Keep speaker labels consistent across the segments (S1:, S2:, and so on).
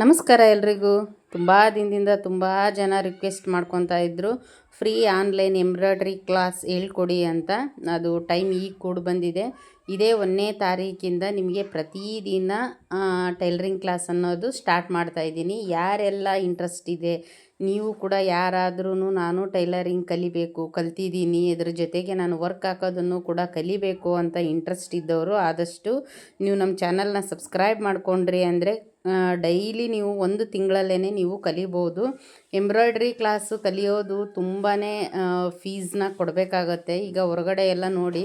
S1: ನಮಸ್ಕಾರ ಎಲ್ರಿಗೂ. ತುಂಬ ದಿನದಿಂದ ತುಂಬ ಜನ ರಿಕ್ವೆಸ್ಟ್ ಮಾಡ್ಕೊತಾ ಇದ್ದರು ಫ್ರೀ ಆನ್ಲೈನ್ ಎಂಬ್ರಾಯ್ಡ್ರಿ ಕ್ಲಾಸ್ ಹೇಳ್ಕೊಡಿ ಅಂತ. ಅದು ಟೈಮ್ ಈಗ ಕೂಡ ಬಂದಿದೆ. ಇದೇ ಒಂದನೇ ತಾರೀಕಿಂದ ನಿಮಗೆ ಪ್ರತಿದಿನ ಟೈಲರಿಂಗ್ ಕ್ಲಾಸ್ ಅನ್ನೋದು ಸ್ಟಾರ್ಟ್ ಮಾಡ್ತಾ ಇದ್ದೀನಿ. ಯಾರೆಲ್ಲ ಇಂಟ್ರೆಸ್ಟ್ ಇದೆ ನೀವು ಕೂಡ ಯಾರಾದ್ರೂ ನಾನು ಟೈಲರಿಂಗ್ ಕಲಿಬೇಕು, ಕಲ್ತಿದ್ದೀನಿ, ಇದ್ರ ಜೊತೆಗೆ ನಾನು ವರ್ಕ್ ಹಾಕೋದನ್ನು ಕೂಡ ಕಲಿಬೇಕು ಅಂತ ಇಂಟ್ರೆಸ್ಟ್ ಇದ್ದವರು ಆದಷ್ಟು ನೀವು ನಮ್ಮ ಚಾನಲ್ನ ಸಬ್ಸ್ಕ್ರೈಬ್ ಮಾಡಿಕೊಂಡ್ರಿ ಅಂದರೆ ಡೈಲಿ ನೀವು ಒಂದು ತಿಂಗಳಲ್ಲೇ ನೀವು ಕಲಿಬೋದು. ಎಂಬ್ರಾಯ್ಡ್ರಿ ಕ್ಲಾಸು ಕಲಿಯೋದು ತುಂಬಾ ಫೀಸ್ನ ಕೊಡಬೇಕಾಗತ್ತೆ. ಈಗ ಹೊರಗಡೆ ಎಲ್ಲ ನೋಡಿ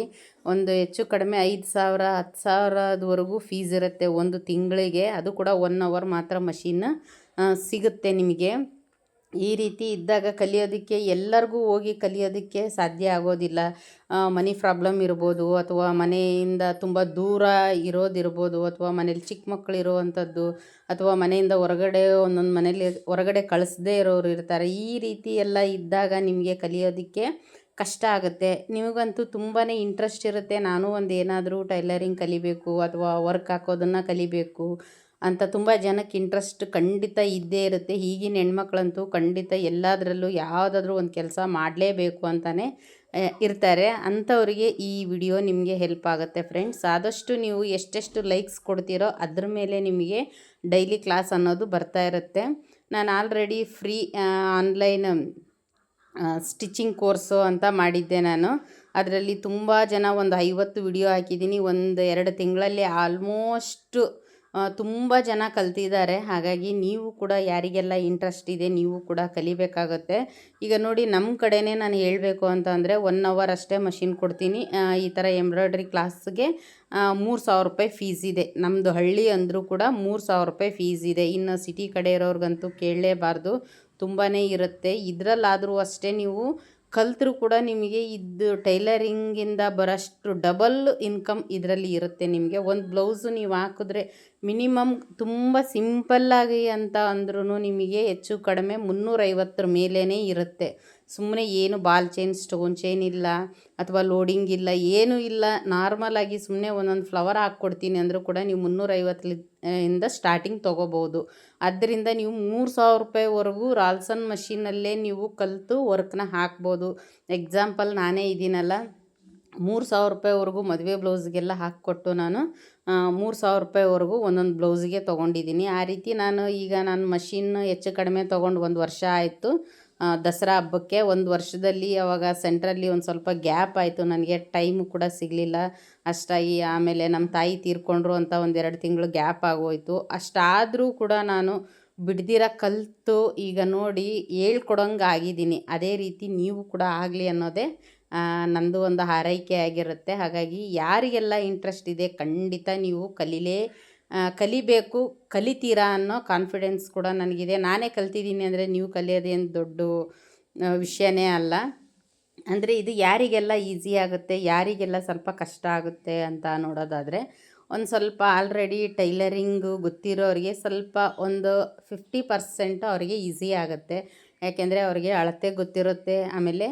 S1: ಒಂದು ಹೆಚ್ಚು ಕಡಿಮೆ ಐದು ಸಾವಿರ, ಹತ್ತು ಸಾವಿರದವರೆಗೂ ಫೀಸ್ ಇರುತ್ತೆ ಒಂದು ತಿಂಗಳಿಗೆ. ಅದು ಕೂಡ ಒನ್ ಅವರ್ ಮಾತ್ರ ಮಷೀನ್ ಸಿಗುತ್ತೆ ನಿಮಗೆ. ಈ ರೀತಿ ಇದ್ದಾಗ ಕಲಿಯೋದಕ್ಕೆ, ಎಲ್ಲರಿಗೂ ಹೋಗಿ ಕಲಿಯೋದಕ್ಕೆ ಸಾಧ್ಯ ಆಗೋದಿಲ್ಲ. ಮನಿ ಪ್ರಾಬ್ಲಮ್ ಇರ್ಬೋದು ಅಥವಾ ಮನೆಯಿಂದ ತುಂಬ ದೂರ ಇರೋದಿರ್ಬೋದು ಅಥವಾ ಮನೇಲಿ ಚಿಕ್ಕ ಮಕ್ಕಳು ಇರುವಂಥದ್ದು ಅಥವಾ ಮನೆಯಿಂದ ಹೊರಗಡೆ ಒಂದೊಂದು ಮನೇಲಿ ಹೊರಗಡೆ ಕಳಿಸ್ದೇ ಇರೋರು ಇರ್ತಾರೆ. ಈ ರೀತಿ ಎಲ್ಲ ಇದ್ದಾಗ ನಿಮಗೆ ಕಲಿಯೋದಕ್ಕೆ ಕಷ್ಟ ಆಗುತ್ತೆ. ನಿಮಗಂತೂ ತುಂಬಾ ಇಂಟ್ರೆಸ್ಟ್ ಇರುತ್ತೆ. ನಾನು ಒಂದು ಏನಾದರೂ ಟೈಲರಿಂಗ್ ಕಲಿಬೇಕು ಅಥವಾ ವರ್ಕ್ ಹಾಕೋದನ್ನು ಕಲಿಬೇಕು. ಅಂತ ತುಂಬ ಜನಕ್ಕೆ ಇಂಟ್ರೆಸ್ಟ್ ಖಂಡಿತ ಇದ್ದೇ ಇರುತ್ತೆ. ಈಗಿನ ಹೆಣ್ಮಕ್ಳಂತೂ ಖಂಡಿತ ಎಲ್ಲದರಲ್ಲೂ ಯಾವುದಾದ್ರೂ ಒಂದು ಕೆಲಸ ಮಾಡಲೇಬೇಕು ಅಂತಲೇ ಇರ್ತಾರೆ. ಅಂಥವ್ರಿಗೆ ಈ ವಿಡಿಯೋ ನಿಮಗೆ ಹೆಲ್ಪ್ ಆಗುತ್ತೆ ಫ್ರೆಂಡ್ಸ್ ಆದಷ್ಟು ನೀವು ಎಷ್ಟೆಷ್ಟು ಲೈಕ್ಸ್ ಕೊಡ್ತೀರೋ ಅದ್ರ ಮೇಲೆ ನಿಮಗೆ ಡೈಲಿ ಕ್ಲಾಸ್ ಅನ್ನೋದು ಬರ್ತಾ ಇರುತ್ತೆ. ನಾನು already free online stitching course ಅಂತ ಮಾಡಿದ್ದೆ ನಾನು. ಅದರಲ್ಲಿ ತುಂಬ ಜನ ಒಂದು ಐವತ್ತು ವಿಡಿಯೋ ಹಾಕಿದ್ದೀನಿ. ಒಂದು ಎರಡು ತಿಂಗಳಲ್ಲಿ ಆಲ್ಮೋಸ್ಟು ತುಂಬ ಜನ ಕಲ್ತಿದ್ದಾರೆ. ಹಾಗಾಗಿ ನೀವು ಕೂಡ ಯಾರಿಗೆಲ್ಲ ಇಂಟ್ರೆಸ್ಟ್ ಇದೆ, ನೀವು ಕೂಡ ಕಲಿಬೇಕಾಗುತ್ತೆ. ಈಗ ನೋಡಿ ನಮ್ಮ ಕಡೆಯೇ ನಾನು ಹೇಳಬೇಕು ಅಂತ ಅಂದರೆ ಒನ್ ಅವರ್ ಅಷ್ಟೇ ಮಷಿನ್ ಕೊಡ್ತೀನಿ. ಈ ಥರ ಎಂಬ್ರಾಯ್ಡ್ರಿ ಕ್ಲಾಸ್ಗೆ ಮೂರು ಸಾವಿರ ರೂಪಾಯಿ ಫೀಸ್ ಇದೆ. ನಮ್ಮದು ಹಳ್ಳಿ ಅಂದರೂ ಕೂಡ ಮೂರು ಸಾವಿರ ರೂಪಾಯಿ ಫೀಸ್ ಇದೆ. ಇನ್ನು ಸಿಟಿ ಕಡೆ ಇರೋರ್ಗಂತೂ ಕೇಳಲೇಬಾರ್ದು. ತುಂಬಾ ಇರುತ್ತೆ. ಇದರಲ್ಲಾದರೂ ಅಷ್ಟೇ ನೀವು ಕಲ್ತರೂ ಕೂಡ ನಿಮಗೆ ಇದು ಟೈಲರಿಂಗಿಂದ ಬರೋಷ್ಟು ಡಬಲ್ ಇನ್ಕಮ್ ಇದರಲ್ಲಿ ಇರುತ್ತೆ ನಿಮಗೆ. ಒಂದು ಬ್ಲೌಸು ನೀವು ಹಾಕಿದ್ರೆ ಮಿನಿಮಮ್ ತುಂಬ ಸಿಂಪಲ್ಲಾಗಿ ಅಂತ ಅಂದ್ರೂ ನಿಮಗೆ ಹೆಚ್ಚು ಕಡಿಮೆ ಮುನ್ನೂರೈವತ್ತರ ಮೇಲೇ ಇರುತ್ತೆ. ಸುಮ್ಮನೆ ಏನು ಬಾಲ್ ಚೈನ್, ಸ್ಟೋನ್ ಚೈನ್ ಇಲ್ಲ ಅಥವಾ ಲೋಡಿಂಗ್ ಇಲ್ಲ, ಏನೂ ಇಲ್ಲ. ನಾರ್ಮಲಾಗಿ ಸುಮ್ಮನೆ ಒಂದೊಂದು ಫ್ಲವರ್ ಹಾಕ್ಕೊಡ್ತೀನಿ ಅಂದರೂ ಕೂಡ ನೀವು ಮುನ್ನೂರೈವತ್ತು ಇಂದ ಸ್ಟಾರ್ಟಿಂಗ್ ತೊಗೋಬೋದು. ಅದರಿಂದ ನೀವು ಮೂರು ಸಾವಿರ ರೂಪಾಯಿವರೆಗೂ ರಾಲ್ಸನ್ ಮಷೀನಲ್ಲೇ ನೀವು ಕಲಿತು ವರ್ಕ್ನ ಹಾಕ್ಬೋದು. ಎಕ್ಸಾಂಪಲ್ ನಾನೇ ಇದ್ದೀನಲ್ಲ ಮೂರು ಸಾವಿರ ರೂಪಾಯಿವರೆಗೂ ಮದುವೆ ಬ್ಲೌಸ್ಗೆಲ್ಲ ಹಾಕಿಕೊಟ್ಟು ನಾನು ಮೂರು ಸಾವಿರ ರೂಪಾಯಿವರೆಗೂ ಒಂದೊಂದು ಬ್ಲೌಸ್ಗೆ ತೊಗೊಂಡಿದ್ದೀನಿ. ಆ ರೀತಿ ನಾನು ಈಗ ನಾನು ಮಷಿನ್ ಹೆಚ್ಚು ಕಡಿಮೆ ತೊಗೊಂಡು ಒಂದು ವರ್ಷ ಆಯಿತು. ದಸರಾ ಹಬ್ಬಕ್ಕೆ ಒಂದು ವರ್ಷದಲ್ಲಿ ಅವಾಗ ಸೆಂಟ್ರಲ್ಲಿ ಒಂದು ಸ್ವಲ್ಪ ಗ್ಯಾಪ್ ಆಯಿತು. ನನಗೆ ಟೈಮು ಕೂಡ ಸಿಗಲಿಲ್ಲ. ಅಷ್ಟಾಗಿ ಆಮೇಲೆ ನಮ್ಮ ತಾಯಿ ತೀರ್ಕೊಂಡ್ರು ಅಂತ ಒಂದೆರಡು ತಿಂಗಳು ಗ್ಯಾಪ್ ಆಗೋಯಿತು. ಅಷ್ಟಾದರೂ ಕೂಡ ನಾನು ಬಿಡ್ದಿರ ಕಲಿತು ಈಗ ನೋಡಿ ಹೇಳ್ಕೊಡೋಂಗೆ ಆಗಿದ್ದೀನಿ ಅದೇ ರೀತಿ ನೀವು ಕೂಡ ಆಗಲಿ ಅನ್ನೋದೇ ನನ್ನದು ಒಂದು ಹಾರೈಕೆ ಆಗಿರುತ್ತೆ. ಹಾಗಾಗಿ ಯಾರಿಗೆಲ್ಲ ಇಂಟ್ರೆಸ್ಟ್ ಇದೆ, ಖಂಡಿತ ನೀವು ಕಲೀಲೇ ಕಲಿಬೇಕು. ಕಲಿತೀರಾ ಅನ್ನೋ ಕಾನ್ಫಿಡೆನ್ಸ್ ಕೂಡ ನನಗಿದೆ. ನಾನೇ ಕಲ್ತಿದ್ದೀನಿ ಅಂದರೆ ನೀವು ಕಲಿಯೋದೇನು ದೊಡ್ಡ ವಿಷಯನೇ ಅಲ್ಲ. ಅಂದರೆ ಇದು ಯಾರಿಗೆಲ್ಲ ಈಸಿ ಆಗುತ್ತೆ, ಯಾರಿಗೆಲ್ಲ ಸ್ವಲ್ಪ ಕಷ್ಟ ಆಗುತ್ತೆ ಅಂತ ನೋಡೋದಾದರೆ, ಒಂದು ಸ್ವಲ್ಪ ಆಲ್ರೆಡಿ ಟೈಲರಿಂಗು ಗೊತ್ತಿರೋರಿಗೆ ಸ್ವಲ್ಪ ಒಂದು ಫಿಫ್ಟಿ ಪರ್ಸೆಂಟ್ ಅವರಿಗೆ ಈಸಿ ಆಗುತ್ತೆ. ಯಾಕೆಂದರೆ ಅವರಿಗೆ ಅಳತೆ ಗೊತ್ತಿರುತ್ತೆ. ಆಮೇಲೆ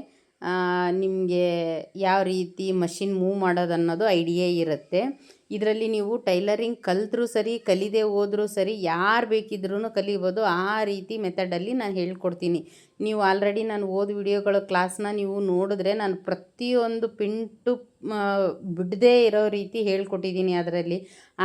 S1: ನಿಮಗೆ ಯಾವ ರೀತಿ ಮಷಿನ್ ಮೂವ್ ಮಾಡೋದು ಅನ್ನೋದು ಐಡಿಯಾ ಇರುತ್ತೆ. ಇದರಲ್ಲಿ ನೀವು ಟೈಲರಿಂಗ್ ಕಲಿತ್ರೂ ಸರಿ, ಕಲಿದೇ ಹೋದರೂ ಸರಿ, ಯಾರು ಬೇಕಿದ್ರೂ ಕಲಿಬೋದು. ಆ ರೀತಿ ಮೆಥಡಲ್ಲಿ ನಾನು ಹೇಳ್ಕೊಡ್ತೀನಿ. ನೀವು ಆಲ್ರೆಡಿ ನಾನು ಓದ್ ವಿಡಿಯೋಗಳ ಕ್ಲಾಸ್ನ ನೀವು ನೋಡಿದ್ರೆ ನಾನು ಪ್ರತಿಯೊಂದು ಪಿಂಟು ಬಿಡದೇ ಇರೋ ರೀತಿ ಹೇಳ್ಕೊಟ್ಟಿದ್ದೀನಿ ಅದರಲ್ಲಿ.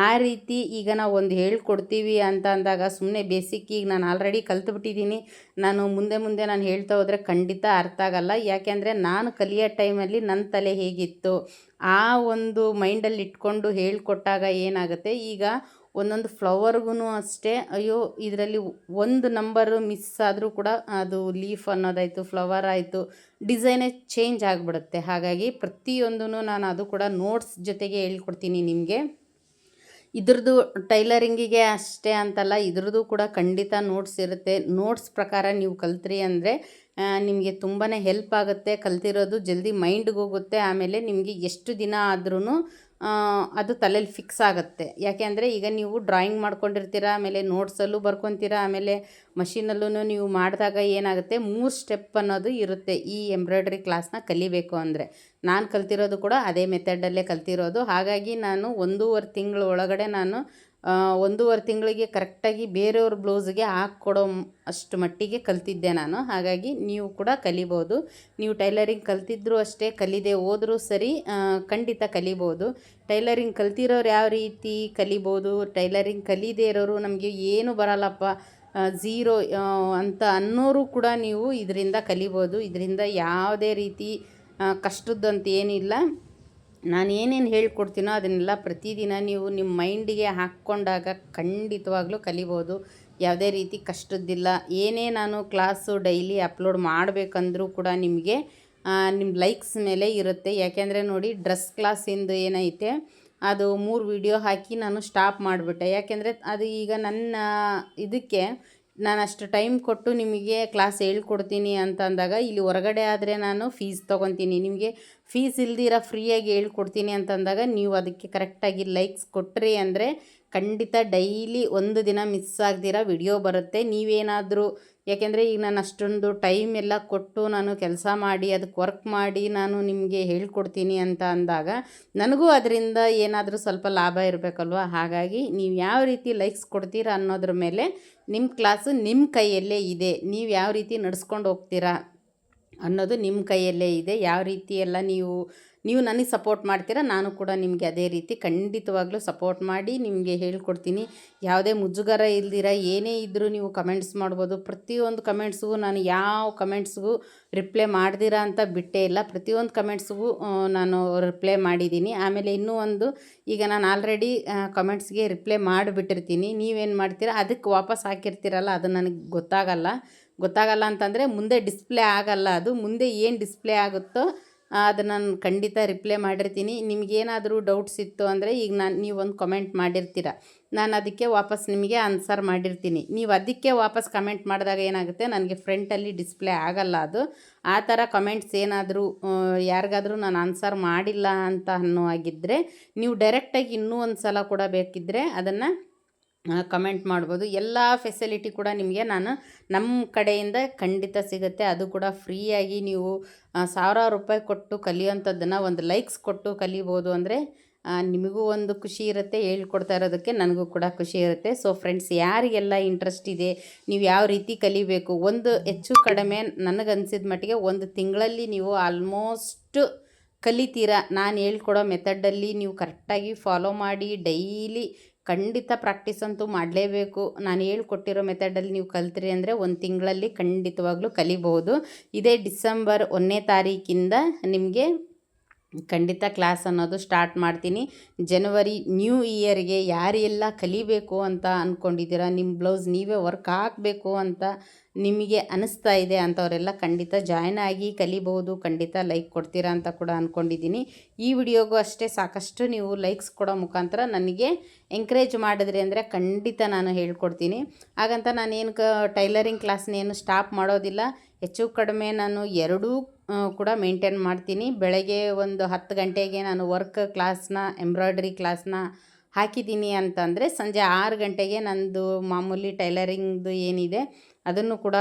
S1: ಆ ರೀತಿ ಈಗ ನಾವು ಒಂದು ಹೇಳ್ಕೊಡ್ತೀವಿ ಅಂತ ಅಂದಾಗ ಸುಮ್ಮನೆ ಬೇಸಿಕ್ ಈಗ ನಾನು ಆಲ್ರೆಡಿ ಕಲ್ತ್ಬಿಟ್ಟಿದ್ದೀನಿ. ನಾನು ಮುಂದೆ ಮುಂದೆ ನಾನು ಹೇಳ್ತಾ ಹೋದರೆ ಖಂಡಿತ ಅರ್ಥ ಆಗಲ್ಲ. ಯಾಕೆಂದರೆ ನಾನು ಕಲಿಯೋ ಟೈಮಲ್ಲಿ ನನ್ನ ತಲೆ ಹೇಗಿತ್ತು? ಆ ಒಂದು ಮೈಂಡಲ್ಲಿ ಇಟ್ಕೊಂಡು ಹೇಳ್ಕೊಟ್ಟಾಗ ಏನಾಗುತ್ತೆ? ಈಗ ಒಂದೊಂದು ಫ್ಲವರ್ಗೂ ಅಷ್ಟೇ. ಅಯ್ಯೋ, ಇದರಲ್ಲಿ ಒಂದು ನಂಬರು ಮಿಸ್ ಆದರೂ ಕೂಡ ಅದು ಲೀಫ್ ಅನ್ನೋದಾಯಿತು, ಫ್ಲವರ್ ಆಯಿತು, ಡಿಸೈನೇ ಚೇಂಜ್ ಆಗಿಬಿಡುತ್ತೆ. ಹಾಗಾಗಿ ಪ್ರತಿಯೊಂದೂ ನಾನು ಅದು ಕೂಡ ನೋಟ್ಸ್ ಜೊತೆಗೆ ಹೇಳ್ಕೊಡ್ತೀನಿ ನಿಮಗೆ. ಇದ್ರದ್ದು ಟೈಲರಿಂಗಿಗೆ ಅಷ್ಟೇ ಅಂತಲ್ಲ, ಇದ್ರದ್ದು ಕೂಡ ಖಂಡಿತ ನೋಟ್ಸ್ ಇರುತ್ತೆ. ನೋಟ್ಸ್ ಪ್ರಕಾರ ನೀವು ಕಲ್ತ್ರಿ ಅಂದರೆ ನಿಮಗೆ ತುಂಬಾ ಹೆಲ್ಪ್ ಆಗುತ್ತೆ. ಕಲ್ತಿರೋದು ಜಲ್ದಿ ಮೈಂಡ್ಗೆ ಹೋಗುತ್ತೆ. ಆಮೇಲೆ ನಿಮಗೆ ಎಷ್ಟು ದಿನ ಆದ್ರೂ ಅದು ತಲೆಯಲ್ಲಿ ಫಿಕ್ಸ್ ಆಗುತ್ತೆ. ಯಾಕೆ ಅಂದರೆ ಈಗ ನೀವು ಡ್ರಾಯಿಂಗ್ ಮಾಡ್ಕೊಂಡಿರ್ತೀರ, ಆಮೇಲೆ ನೋಟ್ಸಲ್ಲೂ ಬರ್ಕೊತೀರ, ಆಮೇಲೆ ಮಷಿನಲ್ಲೂ ನೀವು ಮಾಡಿದಾಗ ಏನಾಗುತ್ತೆ, ಮೂರು ಸ್ಟೆಪ್ ಅನ್ನೋದು ಇರುತ್ತೆ ಈ ಎಂಬ್ರಾಯ್ಡ್ರಿ ಕ್ಲಾಸ್ನ ಕಲಿಬೇಕು ಅಂದರೆ. ನಾನು ಕಲ್ತಿರೋದು ಕೂಡ ಅದೇ ಮೆಥಡಲ್ಲೇ ಕಲ್ತಿರೋದು. ಹಾಗಾಗಿ ನಾನು ಒಂದೂವರೆ ತಿಂಗಳ ಒಳಗಡೆ ನಾನು ಒಂದೂವರೆ ತಿಂಗಳಿಗೆ ಕರೆಕ್ಟಾಗಿ ಬೇರೆಯವ್ರ ಬ್ಲೌಸ್ಗೆ ಹಾಕ್ಕೊಡೋ ಅಷ್ಟು ಮಟ್ಟಿಗೆ ಕಲ್ತಿದ್ದೆ ನಾನು. ಹಾಗಾಗಿ ನೀವು ಕೂಡ ಕಲಿಬೋದು. ನೀವು ಟೈಲರಿಂಗ್ ಕಲ್ತಿದ್ರೂ ಅಷ್ಟೇ ಕಲಿದೆ ಹೋದರೂ ಸರಿ ಖಂಡಿತ ಕಲಿಬೋದು. ಟೈಲರಿಂಗ್ ಕಲ್ತಿರೋರು ಯಾವ ರೀತಿ ಕಲಿಬೋದು? ಟೈಲರಿಂಗ್ ಕಲಿದೇ ಇರೋರು ನಮಗೆ ಏನು ಬರಲ್ಲಪ್ಪ. ಝೀರೋ ಅಂತ ಅನ್ನೋರು ಕೂಡ ನೀವು ಇದರಿಂದ ಕಲಿಬೋದು. ಇದರಿಂದ ಯಾವುದೇ ರೀತಿ ಕಷ್ಟದ್ದಂತ ಏನಿಲ್ಲ. ನಾನು ಏನೇನು ಹೇಳ್ಕೊಡ್ತೀನೋ ಅದನ್ನೆಲ್ಲ ಪ್ರತಿದಿನ ನೀವು ನಿಮ್ಮ ಮೈಂಡಿಗೆ ಹಾಕ್ಕೊಂಡಾಗ ಖಂಡಿತವಾಗ್ಲೂ ಕಲಿಬೋದು. ಯಾವುದೇ ರೀತಿ ಕಷ್ಟದ್ದಿಲ್ಲ. ಏನೇ ನಾನು ಕ್ಲಾಸು ಡೈಲಿ ಅಪ್ಲೋಡ್ ಮಾಡಬೇಕಂದ್ರೂ ಕೂಡ ನಿಮಗೆ ನಿಮ್ಮ ಲೈಕ್ಸ್ ಮೇಲೆ ಇರುತ್ತೆ. ಯಾಕೆಂದರೆ ನೋಡಿ, ಡ್ರೆಸ್ ಕ್ಲಾಸಿಂದು ಏನೈತೆ, ಅದು ಮೂರು ವಿಡಿಯೋ ಹಾಕಿ ನಾನು ಸ್ಟಾಪ್ ಮಾಡಿಬಿಟ್ಟೆ. ಯಾಕೆಂದರೆ ಅದು ಈಗ ನನ್ನ ಇದಕ್ಕೆ ನಾನು ಅಷ್ಟು ಟೈಮ್ ಕೊಟ್ಟು ನಿಮಗೆ ಕ್ಲಾಸ್ ಹೇಳ್ಕೊಡ್ತೀನಿ ಅಂತ ಅಂದಾಗ ಇಲ್ಲಿ ಹೊರಗಡೆ ಆದರೆ ನಾನು ಫೀಸ್ ತೊಗೊತೀನಿ. ನಿಮಗೆ ಫೀಸ್ ಇಲ್ದಿರ ಫ್ರೀಯಾಗಿ ಹೇಳ್ಕೊಡ್ತೀನಿ ಅಂತಂದಾಗ, ನೀವು ಅದಕ್ಕೆ ಕರೆಕ್ಟಾಗಿ ಲೈಕ್ಸ್ ಕೊಟ್ರಿ ಅಂದರೆ ಖಂಡಿತ ಡೈಲಿ ಒಂದು ದಿನ ಮಿಸ್ ಆಗ್ದಿರ ವಿಡಿಯೋ ಬರುತ್ತೆ. ನೀವೇನಾದರೂ ಯಾಕೆಂದರೆ ಈಗ ನಾನು ಅಷ್ಟೊಂದು ಟೈಮ್ ಎಲ್ಲ ಕೊಟ್ಟು ನಾನು ಕೆಲಸ ಮಾಡಿ ಅದಕ್ಕೆ ವರ್ಕ್ ಮಾಡಿ ನಾನು ನಿಮಗೆ ಹೇಳ್ಕೊಡ್ತೀನಿ ಅಂತ ಅಂದಾಗ ನನಗೂ ಅದರಿಂದ ಏನಾದರೂ ಸ್ವಲ್ಪ ಲಾಭ ಇರಬೇಕಲ್ವ? ಹಾಗಾಗಿ ನೀವು ಯಾವ ರೀತಿ ಲೈಕ್ಸ್ ಕೊಡ್ತೀರಾ ಅನ್ನೋದ್ರ ಮೇಲೆ ನಿಮ್ಮ ಕ್ಲಾಸು ನಿಮ್ಮ ಕೈಯಲ್ಲೇ ಇದೆ. ನೀವು ಯಾವ ರೀತಿ ನಡೆಸ್ಕೊಂಡು ಹೋಗ್ತೀರಾ ಅನ್ನೋದು ನಿಮ್ಮ ಕೈಯಲ್ಲೇ ಇದೆ. ಯಾವ ರೀತಿ ಎಲ್ಲ ನೀವು ನೀವು ನನಗೆ ಸಪೋರ್ಟ್ ಮಾಡ್ತೀರಾ, ನಾನು ಕೂಡ ನಿಮಗೆ ಅದೇ ರೀತಿ ಖಂಡಿತವಾಗ್ಲೂ ಸಪೋರ್ಟ್ ಮಾಡಿ ನಿಮಗೆ ಹೇಳ್ಕೊಡ್ತೀನಿ. ಯಾವುದೇ ಮುಜುಗರ ಇಲ್ದಿರ, ಏನೇ ಇದ್ದರೂ ನೀವು ಕಮೆಂಟ್ಸ್ ಮಾಡ್ಬೋದು. ಪ್ರತಿಯೊಂದು ಕಮೆಂಟ್ಸ್ಗೂ ನಾನು ಯಾವ ಕಮೆಂಟ್ಸ್ಗೂ ರಿಪ್ಲೈ ಮಾಡ್ದಿರಾ ಅಂತ ಬಿಟ್ಟೇ ಇಲ್ಲ. ಪ್ರತಿಯೊಂದು ಕಮೆಂಟ್ಸ್ಗೂ ನಾನು ರಿಪ್ಲೈ ಮಾಡಿದ್ದೀನಿ. ಆಮೇಲೆ ಇನ್ನೂ ಒಂದು, ಈಗ ನಾನು ಆಲ್ರೆಡಿ ಕಮೆಂಟ್ಸ್ಗೆ ರಿಪ್ಲೈ ಮಾಡಿಬಿಟ್ಟಿರ್ತೀನಿ. ನೀವೇನು ಮಾಡ್ತೀರಾ, ಅದಕ್ಕೆ ವಾಪಸ್ ಹಾಕಿರ್ತೀರಲ್ಲ, ಅದು ನನಗೆ ಗೊತ್ತಾಗಲ್ಲ. ಗೊತ್ತಾಗಲ್ಲ ಅಂತಂದರೆ ಮುಂದೆ ಡಿಸ್ಪ್ಲೇ ಆಗಲ್ಲ ಅದು. ಮುಂದೆ ಏನು ಡಿಸ್ಪ್ಲೇ ಆಗುತ್ತೋ ಅದನ್ನು ನಾನು ಖಂಡಿತ ರಿಪ್ಲೈ ಮಾಡಿರ್ತೀನಿ. ನಿಮಗೇನಾದರೂ ಡೌಟ್ಸ್ ಇತ್ತು ಅಂದರೆ ಈಗ ನಾನು ನೀವು ಒಂದು ಕಮೆಂಟ್ ಮಾಡಿರ್ತೀರ. ನಾನು ಅದಕ್ಕೆ ವಾಪಸ್ ನಿಮಗೆ ಆನ್ಸರ್ ಮಾಡಿರ್ತೀನಿ. ನೀವು ಅದಕ್ಕೆ ವಾಪಸ್ ಕಮೆಂಟ್ ಮಾಡಿದಾಗ ಏನಾಗುತ್ತೆ? ನನಗೆ ಫ್ರಂಟಲ್ಲಿ ಡಿಸ್ಪ್ಲೇ ಆಗಲ್ಲ ಅದು. ಆ ಥರ ಕಮೆಂಟ್ಸ್ ಏನಾದರೂ ಯಾರಿಗಾದರೂ ನಾನು ಆನ್ಸರ್ ಮಾಡಿಲ್ಲ ಅಂತ ಅನ್ನೋ ಹಾಗಿದ್ದರೆ ನೀವು ಡೈರೆಕ್ಟಾಗಿ ಇನ್ನೂ ಒಂದು ಸಲ ಕೂಡ ಬೇಕಿದ್ದರೆ ಅದನ್ನು ಕಮೆಂಟ್ ಮಾಡ್ಬೋದು. ಎಲ್ಲ ಫೆಸಿಲಿಟಿ ಕೂಡ ನಿಮಗೆ ನಾನು ನಮ್ಮ ಕಡೆಯಿಂದ ಖಂಡಿತ ಸಿಗುತ್ತೆ. ಅದು ಕೂಡ ಫ್ರೀಯಾಗಿ ನೀವು ಸಾವಿರಾರು ರೂಪಾಯಿ ಕೊಟ್ಟು ಕಲಿಯೋಂಥದ್ದನ್ನು ಒಂದು ಲೈಕ್ಸ್ ಕೊಟ್ಟು ಕಲಿಬೋದು ಅಂದರೆ ನಿಮಗೂ ಒಂದು ಖುಷಿ ಇರುತ್ತೆ. ಹೇಳ್ಕೊಡ್ತಾ ಇರೋದಕ್ಕೆ ನನಗೂ ಕೂಡ ಖುಷಿ ಇರುತ್ತೆ. ಸೊ ಫ್ರೆಂಡ್ಸ್ ಯಾರಿಗೆಲ್ಲ ಇಂಟ್ರೆಸ್ಟ್ ಇದೆ, ನೀವು ಯಾವ ರೀತಿ ಕಲಿಬೇಕು? ಒಂದು ಹೆಚ್ಚು ಕಡಿಮೆ ನನಗನ್ಸಿದ ಮಟ್ಟಿಗೆ ಒಂದು ತಿಂಗಳಲ್ಲಿ ನೀವು ಆಲ್ಮೋಸ್ಟ್ ಕಲಿತೀರಾ? ನಾನು ಹೇಳ್ಕೊಡೋ ಮೆಥಡಲ್ಲಿ ನೀವು ಕರೆಕ್ಟಾಗಿ ಫಾಲೋ ಮಾಡಿ ಡೈಲಿ ಖಂಡಿತ ಪ್ರಾಕ್ಟೀಸ್ ಅಂತೂ ಮಾಡಲೇಬೇಕು. ನಾನು ಹೇಳ್ಕೊಟ್ಟಿರೋ ಮೆಥಡಲ್ಲಿ ನೀವು ಕಲ್ತ್ರಿ ಅಂದರೆ ಒಂದು ತಿಂಗಳಲ್ಲಿ ಖಂಡಿತವಾಗ್ಲೂ ಕಲಿಬಹುದು. ಇದೇ ಡಿಸೆಂಬರ್ ಒಂದನೇ ತಾರೀಕಿಂದ ನಿಮಗೆ ಖಂಡಿತ ಕ್ಲಾಸ್ ಅನ್ನೋದು ಸ್ಟಾರ್ಟ್ ಮಾಡ್ತೀನಿ. ಜನವರಿ ನ್ಯೂ ಇಯರ್ಗೆ ಯಾರೆಲ್ಲ ಕಲಿಬೇಕು ಅಂತ ಅಂದ್ಕೊಂಡಿದ್ದೀರಾ ನಿಮ್ಮ ಬ್ಲೌಸ್ ನೀವೇ ವರ್ಕ್ ಹಾಕಬೇಕು ಅಂತ. ನಿಮಗೆ ಅನಿಸ್ತಾ ಇದೆ ಅಂಥವರೆಲ್ಲ ಖಂಡಿತ ಜಾಯ್ನ್ ಆಗಿ ಕಲಿಬಹುದು ಖಂಡಿತ ಲೈಕ್ ಕೊಡ್ತೀರಾ ಅಂತ ಕೂಡ ಅಂದ್ಕೊಂಡಿದ್ದೀನಿ ಈ ವಿಡಿಯೋಗೂ ಅಷ್ಟೇ ಸಾಕಷ್ಟು ನೀವು ಲೈಕ್ಸ್ ಕೊಡೋ ಮುಖಾಂತರ ನನಗೆ ಎಂಕರೇಜ್ ಮಾಡಿದ್ರಿ ಅಂದರೆ ಖಂಡಿತ ನಾನು ಹೇಳ್ಕೊಡ್ತೀನಿ. ಹಾಗಂತ ನಾನೇನು ಕ ಟೈಲರಿಂಗ್ ಕ್ಲಾಸ್ನೇನು ಸ್ಟಾಪ್ ಮಾಡೋದಿಲ್ಲ. ಹೆಚ್ಚು ಕಡಿಮೆ ನಾನು ಎರಡೂ ಕೂಡ ಮೇಂಟೈನ್ ಮಾಡ್ತೀನಿ. ಬೆಳಗ್ಗೆ ಒಂದು ಹತ್ತು ಗಂಟೆಗೆ ನಾನು ವರ್ಕ್ ಕ್ಲಾಸ್ನ ಎಂಬ್ರಾಯ್ಡ್ರಿ ಕ್ಲಾಸ್ನ ಹಾಕಿದ್ದೀನಿ ಅಂತಂದರೆ ಸಂಜೆ ಆರು ಗಂಟೆಗೆ ನಂದು ಮಾಮೂಲಿ ಟೈಲರಿಂಗ್ದು ಏನಿದೆ ಅದನ್ನು ಕೂಡ